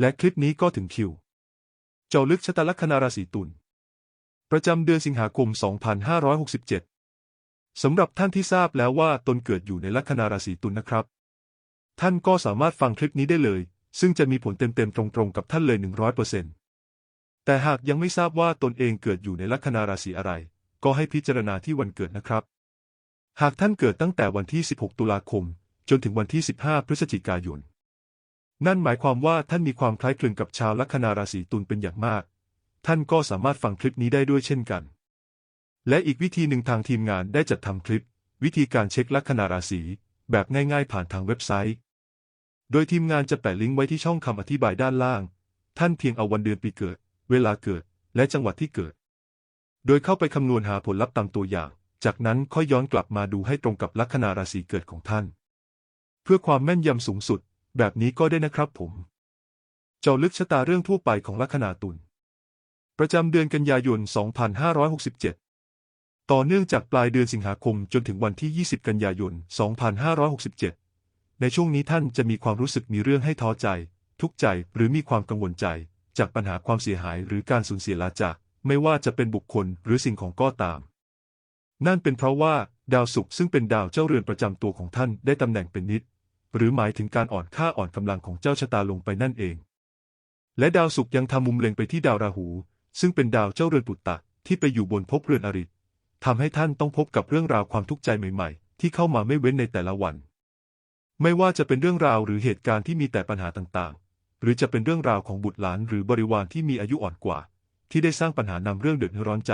และคลิปนี้ก็ถึงคิว เจาะลึกชะตาลัคนาราศีตุลประจำเดือนสิงหาคม 2567 สำหรับท่านที่ทราบแล้วว่าตนเกิดอยู่ในลัคนาราศีตุลนะครับ ท่านก็สามารถฟังคลิปนี้ได้เลย ซึ่งจะมีผลเต็มๆตรงๆกับท่านเลย 100%แต่หากยังไม่ทราบว่าตนเองเกิดอยู่ในลัคนาราศีอะไร ก็ให้พิจารณาที่วันเกิดนะครับ หากท่านเกิดตั้งแต่วันที่ 16 ตุลาคม จนถึงวันที่ 15 พฤศจิกายน นั่นหมายความว่าท่านมีความคล้ายคลึงกับชาวลัคนาราศีตุลเป็นอย่างมาก ท่านก็สามารถฟังคลิปนี้ได้ด้วยเช่นกัน และอีกวิธีหนึ่งทางทีมงานได้จัดทำคลิป วิธีการเช็คลัคนาราศีแบบง่ายๆ ผ่านทางเว็บไซต์ โดยทีมงานจะแปะลิงก์ไว้ที่ช่องคำอธิบายด้านล่าง ท่านเพียงเอาวันเดือนปีเกิด เวลาเกิด และจังหวัดที่เกิด โดยเข้าไปคำนวณหาผลลัพธ์ตามตัวอย่าง จากนั้นค่อยย้อนกลับมาดูให้ตรงกับลัคนาราศีเกิดของท่าน เพื่อความแม่นยำสูงสุด แบบนี้ก็ได้นะครับผม เจาะลึกชะตาเรื่องทั่วไปของลัคนาตุลประจำเดือนกันยายน 2567 ต่อเนื่องจากปลายเดือนสิงหาคมจนถึงวันที่ 20 กันยายน 2567 ในช่วงนี้ท่านจะมีความรู้สึกมีเรื่องให้ท้อใจ ทุกข์ใจหรือมีความกังวลใจ จากปัญหาความเสียหายหรือการสูญเสียลาจากไม่ว่าจะเป็นบุคคลหรือสิ่งของก็ตาม นั่นเป็นเพราะว่า ดาวศุกร์ซึ่งเป็นดาวเจ้าเรือนประจำตัวของท่านได้ตำแหน่งเป็นนิด หรือหมายถึงการอ่อนค่าอ่อนกำลังของเจ้าชะตาลงไปนั่นเอง และดาวศุกร์ยังทำมุมเล็งไปที่ดาวราหู ซึ่งเป็นดาวเจ้าเรือนปุตตะที่ไปอยู่บนภพเรือนอริทำให้ท่านต้องพบกับเรื่องราวความทุกข์ใจใหม่ๆ ที่เข้ามาไม่เว้นในแต่ละวัน ไม่ว่าจะเป็นเรื่องราวหรือเหตุการณ์ที่มีแต่ปัญหาต่างๆ หรือจะเป็นเรื่องราวของบุตรหลานหรือบริวารที่มีอายุอ่อนกว่า ที่ได้สร้างปัญหานำเรื่องเดือดร้อนใจ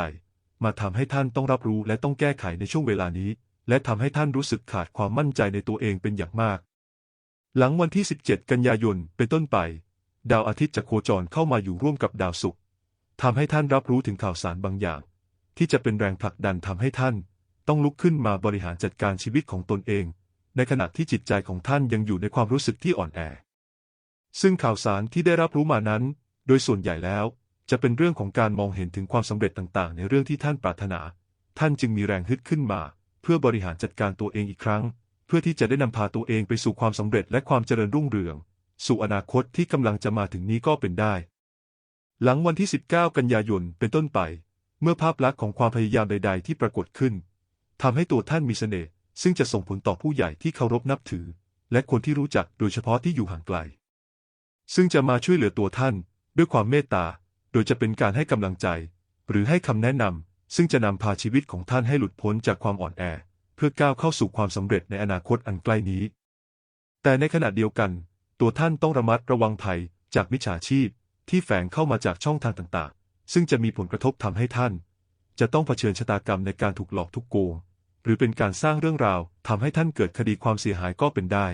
มาทำให้ท่านต้องรับรู้และต้องแก้ไขในช่วงเวลานี้ และทำให้ท่านรู้สึกขาดความมั่นใจในตัวเองเป็นอย่างมาก หลังวันที่ 17 กันยายนเป็นต้นไป ดาวอาทิตย์จะโคจรเข้ามาอยู่ร่วมกับดาวศุกร์ทำให้ท่านรับรู้ถึงข่าวสารบางอย่าง ที่จะเป็นแรงผลักดันทำให้ท่าน ต้องลุกขึ้นมาบริหารจัดการชีวิตของตนเอง ในขณะที่จิตใจของท่านยังอยู่ในความรู้สึกที่อ่อนแอ ซึ่งข่าวสารที่ได้รับรู้มานั้น โดยส่วนใหญ่แล้ว จะเป็นเรื่องของการมองเห็นถึงความสำเร็จต่างๆ ในเรื่องที่ท่านปรารถนา ท่านจึงมีแรงฮึดขึ้นมา เพื่อบริหารจัดการตัวเองอีกครั้ง พื่อที่จะได้นำพาตัวเองไปสู่ความสำเร็จและความเจริญรุ่งเรือง สู่อนาคตที่กำลังจะมาถึงนี้ก็เป็นได้ หลังวันที่ 19 กันยายนเป็นต้นไป เมื่อภาพลักษณ์ของความพยายามใด ๆ ที่ปรากฏขึ้นทำให้ตัวท่านมีเสน่ห์ซึ่งจะส่งผลต่อผู้ใหญ่ที่เคารพนับถือ และคนที่รู้จักโดยเฉพาะที่อยู่ห่างไกล ซึ่งจะมาช่วยเหลือตัวท่านด้วยความเมตตา โดยจะเป็นการให้กำลังใจ หรือให้คำแนะนำซึ่งจะนำพาชีวิตของท่านให้หลุดพ้นจากความอ่อนแอ พื่อก้าวเข้าสู่ความสำเร็จในอนาคตอันใกล้นี้ แต่ในขณะเดียวกัน ตัวท่านต้องระมัดระวังภัยจากมิจฉาชีพที่แฝงเข้ามาจากช่องทางต่างๆ ซึ่งจะมีผลกระทบทำให้ท่าน จะต้องเผชิญชะตากรรมในการถูกหลอกทุกโกง หรือเป็นการสร้างเรื่องราวทำให้ท่านเกิดคดีความเสียหายก็เป็นได้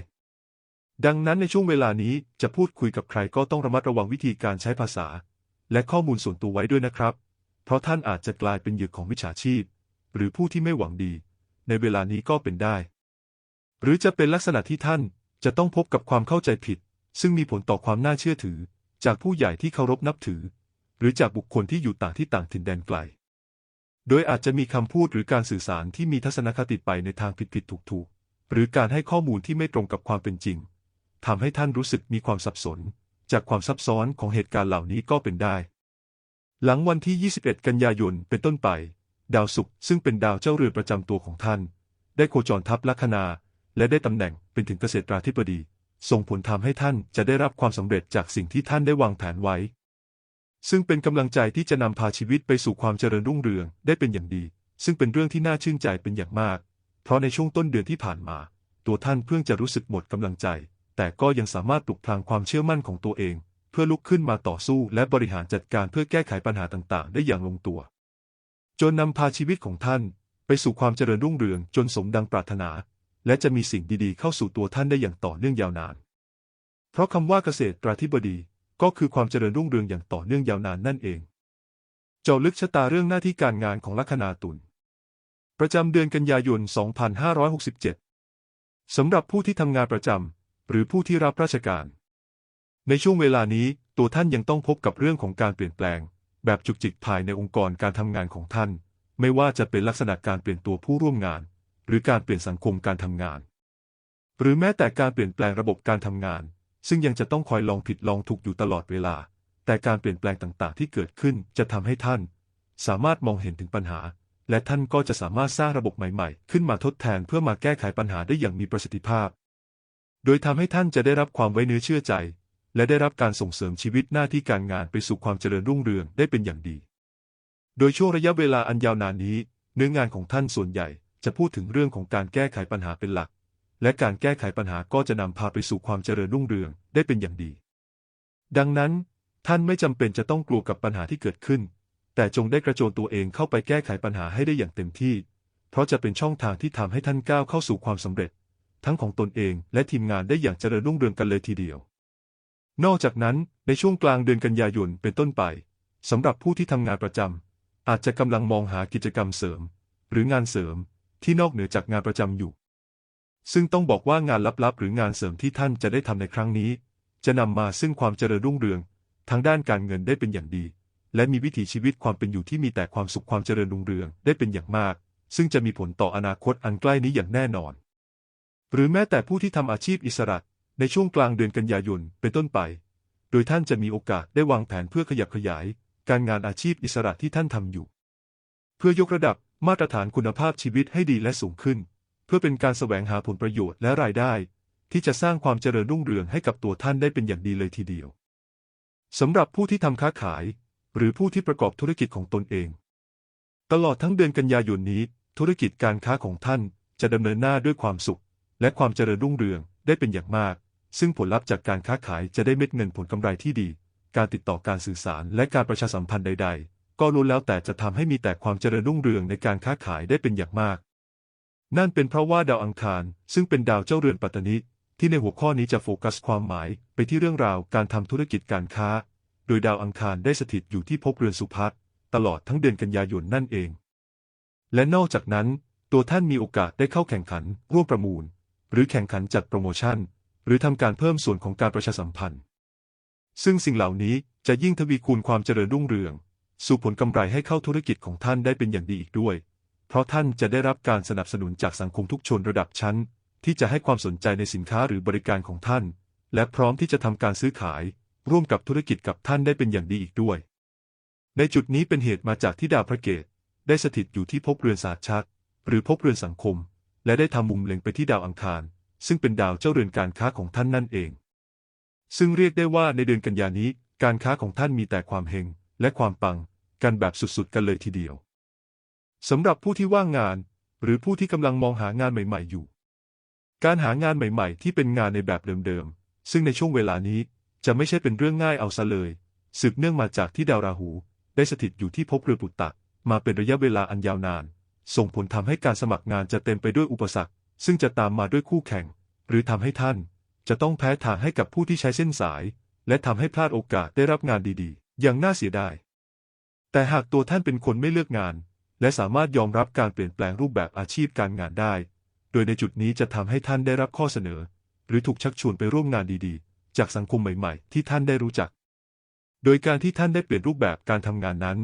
ดังนั้นในช่วงเวลานี้จะพูดคุยกับใครก็ต้องระมัดระวังวิธีการใช้ภาษา และข้อมูลส่วนตัวไว้ด้วยนะครับ เพราะท่านอาจจะกลายเป็นเหยื่อของมิจฉาชีพ หรือผู้ที่ไม่หวังดี ในเวลานี้ก็เป็นได้ หรือจะเป็นลักษณะที่ท่านจะต้องพบกับความเข้าใจผิด ซึ่งมีผลต่อความน่าเชื่อถือ จากผู้ใหญ่ที่เคารพนับถือ หรือจากบุคคลที่อยู่ต่างที่ต่างถิ่นแดนไกล โดยอาจจะมีคำพูดหรือการสื่อสารที่มีทัศนคติไปในทางผิดๆถูกๆหรือการให้ข้อมูลที่ไม่ตรงกับความเป็นจริงทำให้ท่านรู้สึกมีความสับสน จากความซับซ้อนของเหตุการณ์เหล่านี้ก็เป็นได้ หลังวันที่ 21 กันยายนเป็นต้นไป ดาวศุกร์ซึ่งเป็นดาวเจ้าเรือนประจำตัวของท่าน ได้โคจรทับลัคนา และได้ตำแหน่งเป็นถึงเกษตราธิบดี ส่งผลทำให้ท่านจะได้รับความสำเร็จจากสิ่งที่ท่านได้วางแผนไว้ ซึ่งเป็นกำลังใจที่จะนำพาชีวิตไปสู่ความเจริญรุ่งเรืองได้เป็นอย่างดี ซึ่งเป็นเรื่องที่น่าชื่นใจเป็นอย่างมาก เพราะในช่วงต้นเดือนที่ผ่านมา ตัวท่านเพิ่งจะรู้สึกหมดกำลังใจ แต่ก็ยังสามารถปลุกพลังความเชื่อมั่นของตัวเอง เพื่อลุกขึ้นมาต่อสู้และบริหารจัดการเพื่อแก้ไขปัญหาต่างๆ ได้อย่างลงตัว จนนำพาชีวิตของท่าน ไปสู่ความเจริญรุ่งเรืองจนสมดังปรารถนา และจะมีสิ่งดีๆเข้าสู่ตัวท่านได้อย่างต่อเนื่องยาวนาน เพราะคำว่าเกษตรตราธิบดีก็คือความเจริญรุ่งเรืองอย่างต่อเนื่องยาวนานนั่นเอง เจาะลึกชะตาเรื่องหน้าที่การงานของลัคนาตุลประจำเดือนกันยายน 2567 สำหรับผู้ที่ทำงานประจำหรือผู้ที่รับราชการ ในช่วงเวลานี้ตัวท่านยังต้องพบกับเรื่องของการเปลี่ยนแปลง แบบจุกจิกภายในองค์กรการทำงานของท่าน ไม่ว่าจะเป็นลักษณะการเปลี่ยนตัวผู้ร่วมงาน หรือการเปลี่ยนสังคมการทำงาน หรือแม้แต่การเปลี่ยนแปลงระบบการทำงาน ซึ่งยังจะต้องคอยลองผิดลองถูกอยู่ตลอดเวลา แต่การเปลี่ยนแปลงต่างๆ ที่เกิดขึ้นจะทำให้ท่าน สามารถมองเห็นถึงปัญหา และท่านก็จะสามารถสร้างระบบใหม่ๆ ขึ้นมาทดแทนเพื่อมาแก้ไขปัญหาได้อย่างมีประสิทธิภาพ โดยทำให้ท่านจะได้รับความไว้เนื้อเชื่อใจ และได้รับการส่งเสริมชีวิตหน้าที่การงานไปสู่ความเจริญรุ่งเรืองได้เป็นอย่างดี โดยช่วงระยะเวลาอันยาวนานนี้ เนื้องานของท่านส่วนใหญ่จะพูดถึงเรื่องของการแก้ไขปัญหาเป็นหลัก และการแก้ไขปัญหาก็จะนำพาไปสู่ความเจริญรุ่งเรืองได้เป็นอย่างดี ดังนั้น ท่านไม่จำเป็นจะต้องกลัวกับปัญหาที่เกิดขึ้น แต่จงได้กระโจนตัวเองเข้าไปแก้ไขปัญหาให้ได้อย่างเต็มที่ เพราะจะเป็นช่องทางที่ทำให้ท่านก้าวเข้าสู่ความสำเร็จ ทั้งของตนเองและทีมงานได้อย่างเจริญรุ่งเรืองกันเลยทีเดียว นอกจากนั้นในช่วงกลางเดือนกันยายนเป็นต้นไปสำหรับผู้ที่ทำงานประจำอาจจะกำลังมองหากิจกรรมเสริม หรืองานเสริมที่นอกเหนือจากงานประจำอยู่ ซึ่งต้องบอกว่างานลับๆ หรืองานเสริมที่ท่านจะได้ทำในครั้งนี้ จะนำมาซึ่งความเจริญรุ่งเรือง ทางด้านการเงินได้เป็นอย่างดี และมีวิถีชีวิตความเป็นอยู่ที่มีแต่ความสุขความเจริญรุ่งเรืองได้เป็นอย่างมาก ซึ่งจะมีผลต่ออนาคตอันใกล้นี้อย่างแน่นอน หรือแม้แต่ผู้ที่ทำอาชีพอิสระ ในช่วงกลางเดือนกันยายนเป็นต้นไป โดยท่านจะมีโอกาสได้วางแผนเพื่อขยับขยาย การงานอาชีพอิสระที่ท่านทำอยู่ เพื่อยกระดับมาตรฐานคุณภาพชีวิตให้ดีและสูงขึ้น เพื่อเป็นการแสวงหาผลประโยชน์และรายได้ ที่จะสร้างความเจริญรุ่งเรืองให้กับตัวท่านได้เป็นอย่างดีเลยทีเดียวสำหรับผู้ที่ทำค้าขาย หรือผู้ที่ประกอบธุรกิจของตนเอง ตลอดทั้งเดือนกันยายนนี้ ธุรกิจการค้าของท่านจะดำเนินหน้าด้วยความสุข และความเจริญรุ่งเรืองได้เป็นอย่างมาก ซึ่งผลลัพธ์จากการค้าขายจะได้เม็ดเงินผลกำไรที่ดี การติดต่อการสื่อสารและการประชาสัมพันธ์ใด ๆ ก็ล้วนแล้วแต่จะทำให้มีแต่ความเจริญรุ่งเรืองในการค้าขายได้เป็นอย่างมาก นั่นเป็นเพราะว่าดาวอังคาร ซึ่งเป็นดาวเจ้าเรือนปัตตนิที่ในหัวข้อนี้จะโฟกัสความหมายไปที่เรื่องราวการทำธุรกิจการค้า โดยดาวอังคารได้สถิตอยู่ที่ภพเรือนสุภัตตลอดทั้งเดือนกันยายนนั่นเอง และนอกจากนั้น ตัวท่านมีโอกาสได้เข้าแข่งขันร่วมประมูล หรือแข่งขันจัดโปรโมชั่น หรือทำการเพิ่มส่วนของการประชาสัมพันธ์ ซึ่งสิ่งเหล่านี้จะยิ่งทวีคูณความเจริญรุ่งเรือง สู่ผลกำไรให้เข้าธุรกิจของท่านได้เป็นอย่างดีอีกด้วย เพราะท่านจะได้รับการสนับสนุนจากสังคมทุกชนระดับชั้น ที่จะให้ความสนใจในสินค้าหรือบริการของท่าน และพร้อมที่จะทำการซื้อขาย ร่วมกับธุรกิจกับท่านได้เป็นอย่างดีอีกด้วย ในจุดนี้เป็นเหตุมาจากที่ดาวพระเกตได้สถิตอยู่ที่ภพเรือนศาสตร์ชัดหรือภพเรือนสังคม และได้ทำมุมเล็งไปที่ดาวอังคาร ซึ่งเป็นดาวเจ้าเรือนการค้าของท่านนั่นเอง ซึ่งเรียกได้ว่าในเดือนกันยานี้ การค้าของท่านมีแต่ความเฮงและความปังกันแบบสุดๆ กันเลยทีเดียวสำหรับผู้ที่ว่างงาน หรือผู้ที่กำลังมองหางานใหม่ ๆ อยู่ การหางานใหม่ๆ ที่เป็นงานในแบบเดิมๆ ซึ่งในช่วงเวลานี้จะไม่ใช่เป็นเรื่องง่ายเอาซะเลย สืบเนื่องมาจากที่ดาวราหู ได้สถิตอยู่ที่ภพเรือปุตตะ มาเป็นระยะเวลาอันยาวนาน ส่งผลทำให้การสมัครงานจะเต็มไปด้วยอุปสรรค ซึ่งจะตามมาด้วยคู่แข่ง หรือทำให้ท่านจะต้องแพ้ทางให้กับผู้ที่ใช้เส้นสาย และทำให้พลาดโอกาสได้รับงานดีๆ อย่างน่าเสียดาย แต่หากตัวท่านเป็นคนไม่เลือกงาน และสามารถยอมรับการเปลี่ยนแปลงรูปแบบอาชีพการงานได้ โดยในจุดนี้จะทำให้ท่านได้รับข้อเสนอ หรือถูกชักชวนไปร่วมงานดีๆ จากสังคมใหม่ๆ ที่ท่านได้รู้จัก โดยการที่ท่านได้เปลี่ยนรูปแบบการทำงานนั้น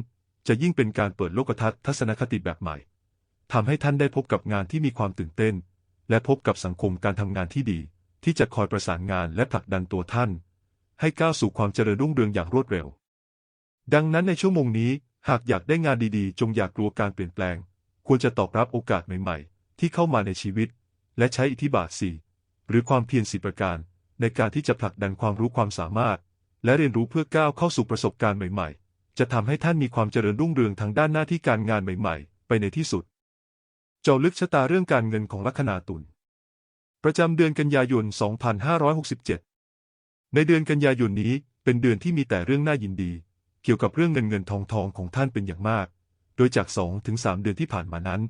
จะยิ่งเป็นการเปิดโลกทัศน์ทัศนคติแบบใหม่ทำให้ท่านได้พบกับงานที่มีความตื่นเต้น และพบกับสังคมการทำงานที่ดี ที่จะคอยประสานงานและผลักดันตัวท่าน ให้ก้าวสู่ความเจริญรุ่งเรืองอย่างรวดเร็ว ดังนั้นในชั่วโมงนี้ หากอยากได้งานดีๆ จงอย่ากกลัวการเปลี่ยนแปลง ควรจะตอบรับโอกาสใหม่ๆ ที่เข้ามาในชีวิต และใช้อิทธิบาทสี่หรือความเพียรสิประการ ในการที่จะผลักดันความรู้ความสามารถ และเรียนรู้เพื่อก้าวเข้าสู่ประสบการณ์ใหม่ ๆ จะทำให้ท่านมีความเจริญรุ่งเรืองทางด้านหน้าที่การงานใหม่ ๆ ไปในที่สุด เจาะลึกชะตาเรื่องการเงินของลัคนาตุล ประจำเดือนกันยายน 2567 ในเดือนกันยายนนี้เป็นเดือนที่มีแต่เรื่องน่ายินดี เกี่ยวกับเรื่องเงินเงินทองทองของท่านเป็นอย่างมาก โดยจาก2ถึง3เดือนที่ผ่านมานั้น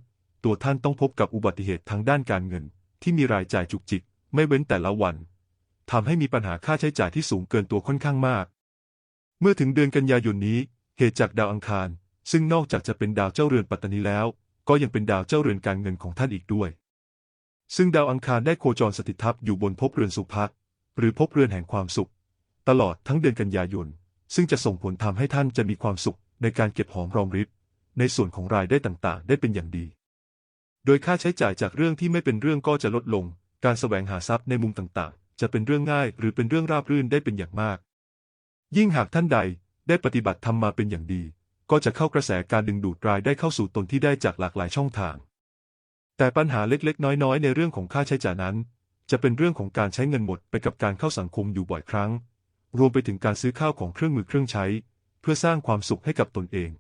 ตัวท่านต้องพบกับอุบัติเหตุทางด้านการเงิน ที่มีรายจ่ายจุกจิก ไม่เว้นแต่ละวัน ทำให้มีปัญหาค่าใช้จ่ายที่สูงเกินตัวค่อนข้างมาก เมื่อถึงเดือนกันยายนนี้ เหตุจากดาวอังคาร ซึ่งนอกจากจะเป็นดาวเจ้าเรือนปัตตานีแล้ว ก็ยังเป็นดาวเจ้าเรือนการเงินของท่านอีกด้วย ซึ่งดาวอังคารได้โคจรสถิตทับอยู่บนภพเรือนสุภะหรือภพเรือนแห่งความสุข ตลอดทั้งเดือนกันยายน ซึ่งจะส่งผลทำให้ท่านจะมีความสุขในการเก็บหอมรอมริบในส่วนของรายได้ต่างๆ ได้เป็นอย่างดี โดยค่าใช้จ่ายจากเรื่องที่ไม่เป็นเรื่องก็จะลดลง การแสวงหาทรัพย์ในมุมต่างๆ จะเป็นเรื่องง่ายหรือเป็นเรื่องราบรื่นได้เป็นอย่างมาก ยิ่งหากท่านใดได้ปฏิบัติธรรมมาเป็นอย่างดี ก็จะเข้ากระแสการดึงดูดรายได้เข้าสู่ตนที่ได้จากหลากหลายช่องทาง แต่ปัญหาเล็กๆ น้อยๆ ในเรื่องของค่าใช้จ่ายนั้น จะเป็นเรื่องของการใช้เงินหมดไปกับการเข้าสังคมอยู่บ่อยครั้ง รวมไปถึงการซื้อข้าวของเครื่องมือเครื่องใช้ เพื่อสร้างความสุขให้กับตนเอง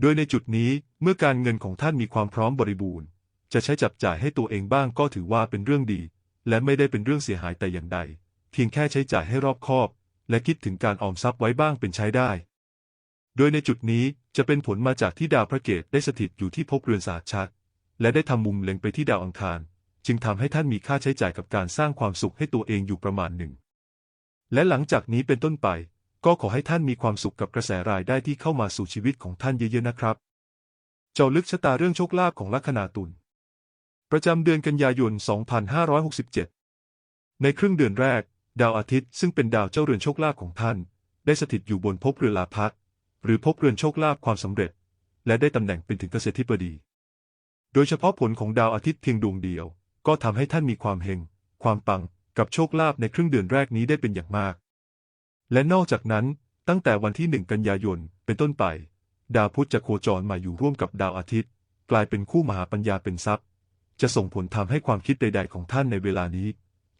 โดยในจุดนี้เมื่อการเงินของท่านมีความพร้อมบริบูรณ์ จะใช้จับจ่ายให้ตัวเองบ้างก็ถือว่าเป็นเรื่องดี และไม่ได้เป็นเรื่องเสียหายแต่อย่างใด เพียงแค่ใช้จ่ายให้รอบคอบ และคิดถึงการออมทรัพย์ไว้บ้างเป็นใช้ได้ โดยในจุดนี้จะเป็นผลมาจากที่ดาวพระเกตได้สถิตอยู่ที่ภพเรือนศาสชัด และได้ทำมุมเล็งไปที่ดาวอังคาร จึงทำให้ท่านมีค่าใช้จ่ายกับการสร้างความสุขให้ตัวเองอยู่ประมาณหนึ่ง และหลังจากนี้เป็นต้นไป ก็ขอให้ท่านมีความสุขกับกระแสรายได้ที่เข้ามาสู่ชีวิตของท่านเยอะๆนะครับ เจาลึกชะตาเรื่องโชคลาภของลัคนาตุลประจำเดือนกันยายน 2567 ในครึ่งเดือนแรก ดาวอาทิตย์ซึ่งเป็นดาวเจ้าเรือนโชคลาภของท่าน ได้สถิตอยู่บนภพเรือนลาพัก หรือภพเรือนโชคลาภความสำเร็จ และได้ตำแหน่งเป็นถึงเกษตรธิบดี โดยเฉพาะผลของดาวอาทิตย์เพียงดวงเดียว ก็ทำให้ท่านมีความเฮงความปังกับโชคลาภในครึ่งเดือนแรกนี้ได้เป็นอย่างมาก และนอกจากนั้นตั้งแต่วันที่หนึ่งกันยายนเป็นต้นไป ดาวพุธจะโคจรมาอยู่ร่วมกับดาวอาทิตย์ กลายเป็นคู่มหาปัญญาเป็นทรัพย์ จะส่งผลทำให้ความคิดใด ๆ ของท่านในเวลานี้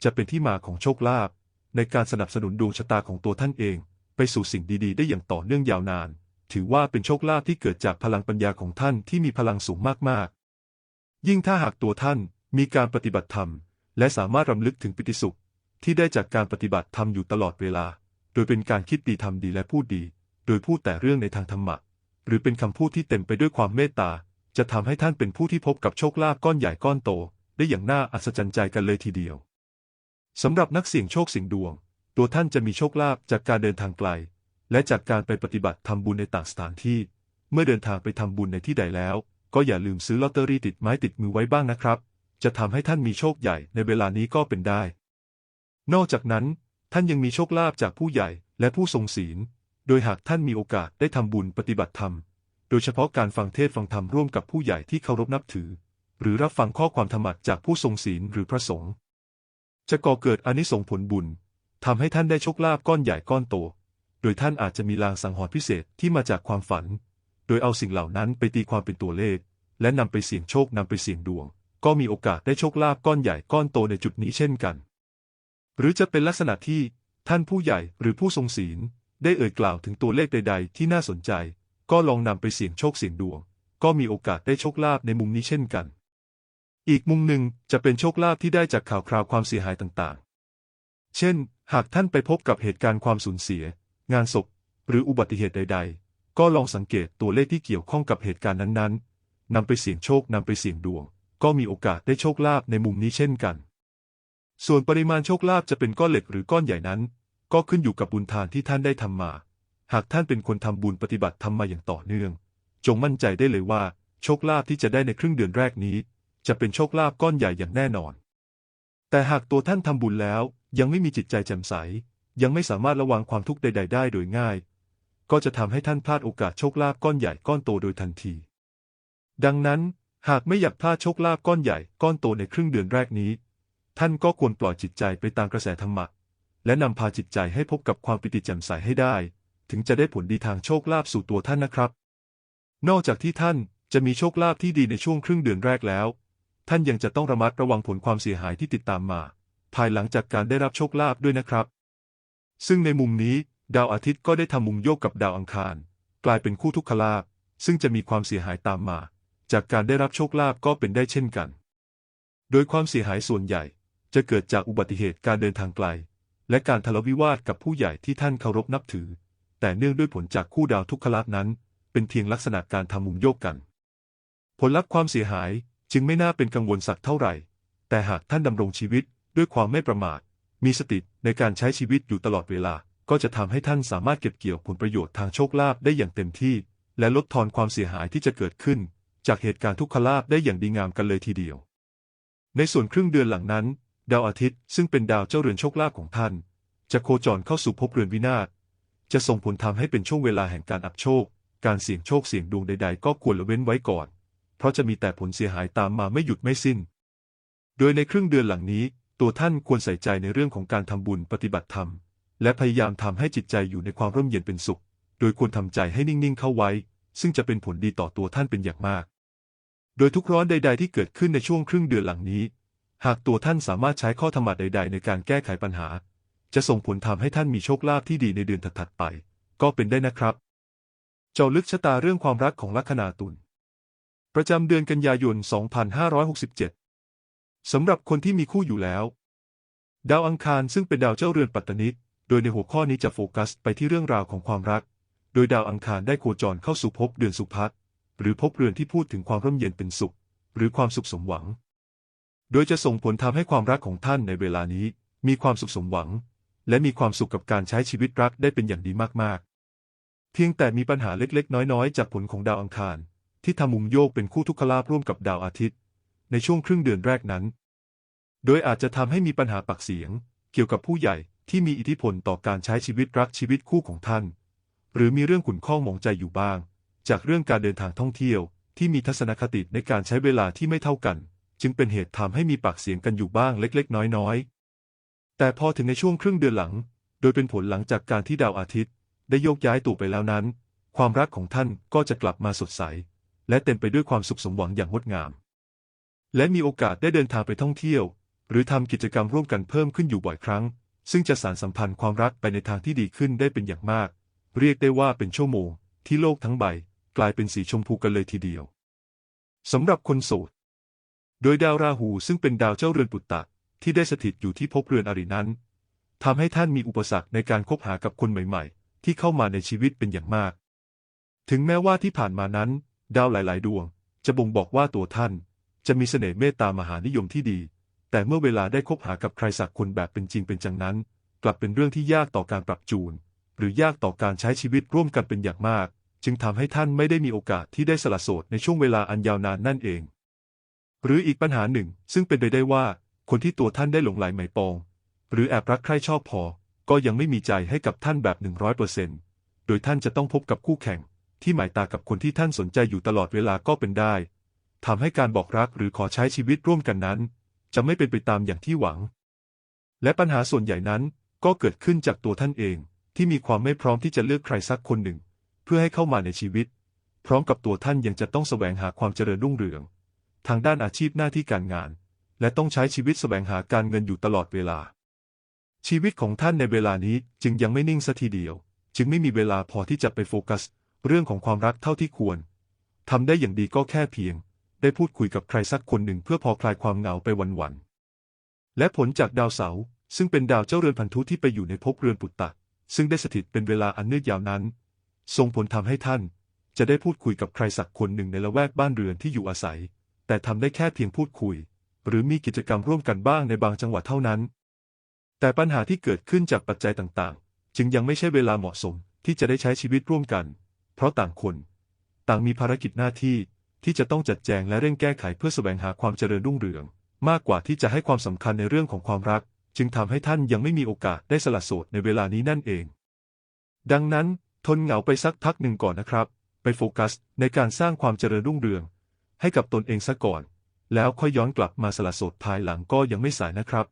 จะเป็นที่มาของโชคลาภในการสนับสนุนดวงชะตาของตัวท่านเอง ไปสู่สิ่งดีๆ ได้อย่างต่อเนื่องยาวนาน ถือว่าเป็นโชคลาภที่เกิดจากพลังปัญญาของท่านที่มีพลังสูงมากๆ ยิ่งถ้าหากตัวท่านมีการปฏิบัติธรรม และสามารถรำลึกถึงปิติสุข ที่ได้จากการปฏิบัติธรรมอยู่ตลอดเวลา โดยเป็นการคิดดีทำดีและพูดดี โดยพูดแต่เรื่องในทางธรรมะ หรือเป็นคำพูดที่เต็มไปด้วยความเมตตา จะทำให้ท่านเป็นผู้ที่พบกับโชคลาภก้อนใหญ่ก้อนโต ได้อย่างน่าอัศจรรย์ใจกันเลยทีเดียวสำหรับนักเสี่ยงโชคเสี่ยงดวง ตัวท่านจะมีโชคลาภจากการเดินทางไกล และจากการไปปฏิบัติทำบุญในต่างสถานที่ เมื่อเดินทางไปทำบุญในที่ใดแล้ว ก็อย่าลืมซื้อลอตเตอรี่ติดไม้ติดมือไว้บ้างนะครับ จะทำให้ท่านมีโชคใหญ่ในเวลานี้ก็เป็นได้ นอกจากนั้น ท่านยังมีโชคลาภจากผู้ใหญ่และผู้ทรงศีล โดยหากท่านมีโอกาสได้ทำบุญปฏิบัติธรรม โดยเฉพาะการฟังเทศฟังธรรมร่วมกับผู้ใหญ่ที่เคารพนับถือ หรือรับฟังข้อความธรรมะจากผู้ทรงศีลหรือพระสงฆ์จะก่อเกิดอนิสงผลบุญ ทำให้ท่านได้โชคลาภก้อนใหญ่ก้อนโต โดยท่านอาจจะมีลางสังหรณ์พิเศษที่มาจากความฝัน โดยเอาสิ่งเหล่านั้นไปตีความเป็นตัวเลข และนำไปเสี่ยงโชคนำไปเสี่ยงดวง ก็มีโอกาสได้โชคลาภก้อนใหญ่ก้อนโตในจุดนี้เช่นกัน หรือจะเป็นลักษณะที่ท่านผู้ใหญ่หรือผู้ทรงศีล ได้เอ่ยกล่าวถึงตัวเลขใด ๆ ที่น่าสนใจ ก็ลองนำไปเสี่ยงโชคเสี่ยงดวง ก็มีโอกาสได้โชคลาภในมุมนี้เช่นกัน อีกมุมหนึ่งจะเป็นโชคลาภที่ได้จากข่าวคราวความเสียหายต่างๆ เช่น หากท่านไปพบกับเหตุการณ์ความสูญเสีย งานศพ หรืออุบัติเหตุใด ๆ ก็ลองสังเกตตัวเลขที่เกี่ยวข้องกับเหตุการณ์นั้นๆนำไปเสี่ยงโชคนำไปเสี่ยงดวง ก็มีโอกาสได้โชคลาภในมุมนี้เช่นกัน ส่วนปริมาณโชคลาภจะเป็นก้อนเหล็กหรือก้อนใหญ่นั้น ก็ขึ้นอยู่กับบุญทานที่ท่านได้ทำมา หากท่านเป็นคนทำบุญปฏิบัติทำมาอย่างต่อเนื่อง จงมั่นใจได้เลยว่า โชคลาภที่จะได้ในครึ่งเดือนแรกนี้ จะเป็นโชคลาภก้อนใหญ่อย่างแน่นอน แต่หากตัวท่านทำบุญแล้ว ยังไม่มีจิตใจแจ่มใส ยังไม่สามารถระวังความทุกข์ใด ๆ ได้โดยง่าย ก็จะทำให้ท่านพลาดโอกาสโชคลาภก้อนใหญ่ก้อนโตโดยทันที ดังนั้นหากไม่อยากพลาดโชคลาภก้อนใหญ่ก้อนโตในครึ่งเดือนแรกนี้ ท่านก็ควรปล่อยจิตใจไปตามกระแสธรรมะ และนำพาจิตใจให้พบกับความปิติแจ่มใสให้ได้ ถึงจะได้ผลดีทางโชคลาภสู่ตัวท่านนะครับ นอกจากที่ท่านจะมีโชคลาภที่ดีในช่วงครึ่งเดือนแรกแล้ว ท่านยังจะต้องระมัดระวังผลความเสียหายที่ติดตามมา ภายหลังจากการได้รับโชคลาภด้วยนะครับ ซึ่งในมุมนี้ ดาวอาทิตย์ก็ได้ทำมุมโยกกับดาวอังคาร กลายเป็นคู่ทุกขลาภซึ่งจะมีความเสียหายตามมา จากการได้รับโชคลาภก็เป็นได้เช่นกัน โดยความเสียหายส่วนใหญ่ จะเกิดจากอุบัติเหตุการเดินทางไกล และการทะเลาะวิวาทกับผู้ใหญ่ที่ท่านเคารพนับถือ แต่เนื่องด้วยผลจากคู่ดาวทุกขลาภนั้น เป็นเพียงลักษณะการทำมุมโยกกัน ผลลัพธ์ความเสียหายจึงไม่น่าเป็นกังวลสักเท่าไหร่ แต่หากท่านดำรงชีวิต ด้วยความไม่ประมาท มีสติในการใช้ชีวิตอยู่ตลอดเวลา ก็จะทำให้ท่านสามารถเก็บเกี่ยวผลประโยชน์ทางโชคลาภได้อย่างเต็มที่ และลดทอนความเสียหายที่จะเกิดขึ้น จากเหตุการณ์ทุกขลาภได้อย่างดีงามกันเลยทีเดียว ในส่วนครึ่งเดือนหลังนั้น ดาวอาทิตย์ซึ่งเป็นดาวเจ้าเรือนโชคลาภของท่าน จะโคจรเข้าสู่ภพเรือนวินาศ จะส่งผลทำให้เป็นช่วงเวลาแห่งการอับโชค การเสี่ยงโชคเสี่ยงดวงใด ๆ ก็ควรละเว้นไว้ก่อน เพราะจะมีแต่ผลเสียหายตามมาไม่หยุดไม่สิ้น โดยในครึ่งเดือนหลังนี้ ตัวท่านควรใส่ใจในเรื่องของการทำบุญปฏิบัติธรรม และพยายามทำให้จิตใจอยู่ในความร่มเย็นเป็นสุข โดยควรทำใจให้นิ่งๆเข้าไว้ ซึ่งจะเป็นผลดีต่อตัวท่านเป็นอย่างมาก โดยทุกร้อนใด ๆ ที่เกิดขึ้นในช่วงครึ่งเดือนหลังนี้ หากตัวท่านสามารถใช้ข้อธรรมะใด ๆ ในการแก้ไขปัญหา จะส่งผลทำให้ท่านมีโชคลาภที่ดีในเดือนถัดๆไป ก็เป็นได้นะครับ เจาลึกชะตาเรื่องความรักของลัคนาตุลประจำเดือนกันยายน 2567 สำหรับคนที่มีคู่อยู่แล้ว ดาวอังคารซึ่งเป็นดาวเจ้าเรือนปัตตนิโดยในหัวข้อนี้จะโฟกัสไปที่เรื่องราวของความรัก โดยดาวอังคารได้โคจรเข้าสู่ภพเดือนสุภัทหรือภพเรือนที่พูดถึงความร่มเย็นเป็นสุข หรือความสุขสมหวัง โดยจะส่งผลทำให้ความรักของท่านในเวลานี้ มีความสุขสมหวัง และมีความสุขกับการใช้ชีวิตรักได้เป็นอย่างดีมากๆ เพียงแต่มีปัญหาเล็กๆ น้อยๆ จากผลของดาวอังคาร ที่ทำมุมโยกเป็นคู่ทุกขลาภร่วมกับดาวอาทิตย์ ในช่วงครึ่งเดือนแรกนั้น โดยอาจจะทำให้มีปัญหาปากเสียง เกี่ยวกับผู้ใหญ่ที่มีอิทธิพลต่อการใช้ชีวิตรักชีวิตคู่ของท่าน หรือมีเรื่องขุ่นข้องหมองใจอยู่บ้าง จากเรื่องการเดินทางท่องเที่ยว ที่มีทัศนคติในการใช้เวลาที่ไม่เท่ากัน จึงเป็นเหตุทำให้มีปากเสียงกันอยู่บ้างเล็ก ๆ น้อยๆ แต่พอถึงในช่วงครึ่งเดือนหลัง โดยเป็นผลหลังจากการที่ดาวอาทิตย์ ได้โยกย้ายตู่ไปแล้วนั้น ความรักของท่านก็จะกลับมาสดใส และเต็มไปด้วยความสุขสมหวังอย่างงดงาม และมีโอกาสได้เดินทางไปท่องเที่ยว หรือทำกิจกรรมร่วมกันเพิ่มขึ้นอยู่บ่อยครั้ง ซึ่งจะสานสัมพันธ์ความรักไปในทางที่ดีขึ้นได้เป็นอย่างมาก เรียกได้ว่าเป็นชั่วโมงที่โลกทั้งใบ กลายเป็นสีชมพูกันเลยทีเดียวสำหรับคนโสด โดยดาวราหูซึ่งเป็นดาวเจ้าเรือนปุตตะ ที่ได้สถิตอยู่ที่ภพเรือนอรินั้นทำให้ท่านมีอุปสรรคในการคบหากับคนใหม่ ๆ ที่เข้ามาในชีวิตเป็นอย่างมาก ถึงแม้ว่าที่ผ่านมานั้น ดาวหลาย ๆ ดวง จะบ่งบอกว่าตัวท่าน จะมีเสน่ห์เมตตามหานิยมที่ดี แต่เมื่อเวลาได้คบหากับใครสักคนแบบเป็นจริงเป็นจังนั้น กลับเป็นเรื่องที่ยากต่อการปรับจูน หรือยากต่อการใช้ชีวิตร่วมกันเป็นอย่างมาก จึงทำให้ท่านไม่ได้มีโอกาสที่ได้สละโสดในช่วงเวลาอันยาวนานนั่นเอง หรืออีกปัญหาหนึ่ง ซึ่งเป็นไปได้ว่า คนที่ตัวท่านได้หลงไหลไหมปอง หรือแอบรักใคร่ชอบพอ ก็ยังไม่มีใจให้กับท่านแบบ100%โดยท่านจะต้องพบกับคู่แข่ง ที่หมายตากับคนที่ท่านสนใจอยู่ตลอดเวลาก็เป็นได้ ทำให้การบอกรักหรือขอใช้ชีวิตร่วมกันนั้น จะไม่เป็นไปตามอย่างที่หวัง และปัญหาส่วนใหญ่นั้นก็เกิดขึ้นจากตัวท่านเองที่มีความไม่พร้อมที่จะเลือกใครสักคนหนึ่ง เพื่อให้เข้ามาในชีวิต พร้อมกับตัวท่านยังจะต้องแสวงหาความเจริญรุ่งเรือง ทางด้านอาชีพหน้าที่การงาน และต้องใช้ชีวิตแสวงหาการเงินอยู่ตลอดเวลา ชีวิตของท่านในเวลานี้จึงยังไม่นิ่งสัทีเดียว จึงไม่มีเวลาพอที่จะไปโฟกัส เรื่องของความรักเท่าที่ควรทำได้อย่างดีก็แค่เพียง ได้พูดคุยกับใครสักคนหนึ่งเพื่อพอคลายความเหงาไปวันๆ และผลจากดาวเสาร์ซึ่งเป็นดาวเจ้าเรือนพันธุที่ไปอยู่ในภพเรือนปุตตะ ซึ่งได้สถิตเป็นเวลาอันยืดยาวนั้น ส่งผลทำให้ท่าน จะได้พูดคุยกับใครสักคนหนึ่งในละแวกบ้านเรือนที่อยู่อาศัย แต่ทำได้แค่เพียงพูดคุย หรือมีกิจกรรมร่วมกันบ้างในบางจังหวัดเท่านั้น แต่ปัญหาที่เกิดขึ้นจากปัจจัยต่างๆ จึงยังไม่ใช่เวลาเหมาะสมที่จะได้ใช้ชีวิตร่วมกัน เพราะต่างคน ต่างมีภารกิจหน้าที่ ที่จะต้องจัดแจงและเร่งแก้ไขเพื่อแสวงหาความเจริญรุ่งเรือง มากกว่าที่จะให้ความสำคัญในเรื่องของความรัก จึงทำให้ท่านยังไม่มีโอกาสได้สละโสดในเวลานี้นั่นเอง ดังนั้น ทนเหงาไปสักพักหนึ่งก่อนนะครับ ไปโฟกัสในการสร้างความเจริญรุ่งเรือง ให้กับตนเองซะก่อน แล้วค่อยย้อนกลับมาสละโสดภายหลังก็ยังไม่สายนะครับ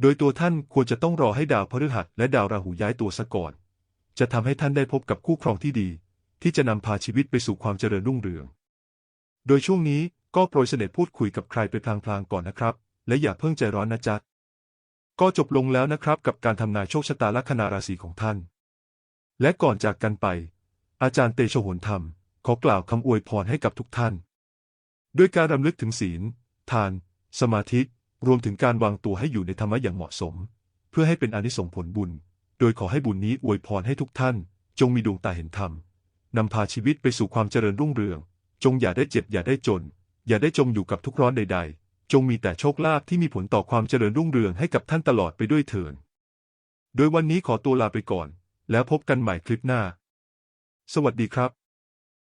โดยตัวท่านควรจะต้องรอให้ดาวพฤหัสและดาวราหูย้ายตัวซะก่อน จะทำให้ท่านได้พบกับคู่ครองที่ดี ที่จะนำพาชีวิตไปสู่ความเจริญรุ่งเรือง โดยช่วงนี้ก็โปรยเสน่ห์พูดคุยกับใครไปพลางๆก่อนนะครับ และอย่าเพิ่งใจร้อนนะจ๊ะ ก็จบลงแล้วนะครับกับการทำนายโชคชะตาลัคนาราศีของท่าน และก่อนจากกันไป อาจารย์เตโชโหนธรรม ขอกล่าวคำอวยพรให้กับทุกท่าน ด้วยการรำลึกถึงศีล ทาน สมาธิ รวมถึงการวางตัวให้อยู่ในธรรมะอย่างเหมาะสม เพื่อให้เป็นอนิสงผลบุญ โดยขอให้บุญนี้อวยพรให้ทุกท่าน จงมีดวงตาเห็นธรรมนำพาชีวิตไปสู่ความเจริญรุ่งเรือง จงอย่าได้เจ็บอย่าได้จน อย่าได้จมอยู่กับทุกร้อนใด ๆ จงมีแต่โชคลาภที่มีผลต่อความเจริญรุ่งเรืองให้กับท่านตลอดไปด้วยเถิดโดยวันนี้ขอตัวลาไปก่อน แล้วพบกันใหม่คลิปหน้า สวัสดีครับ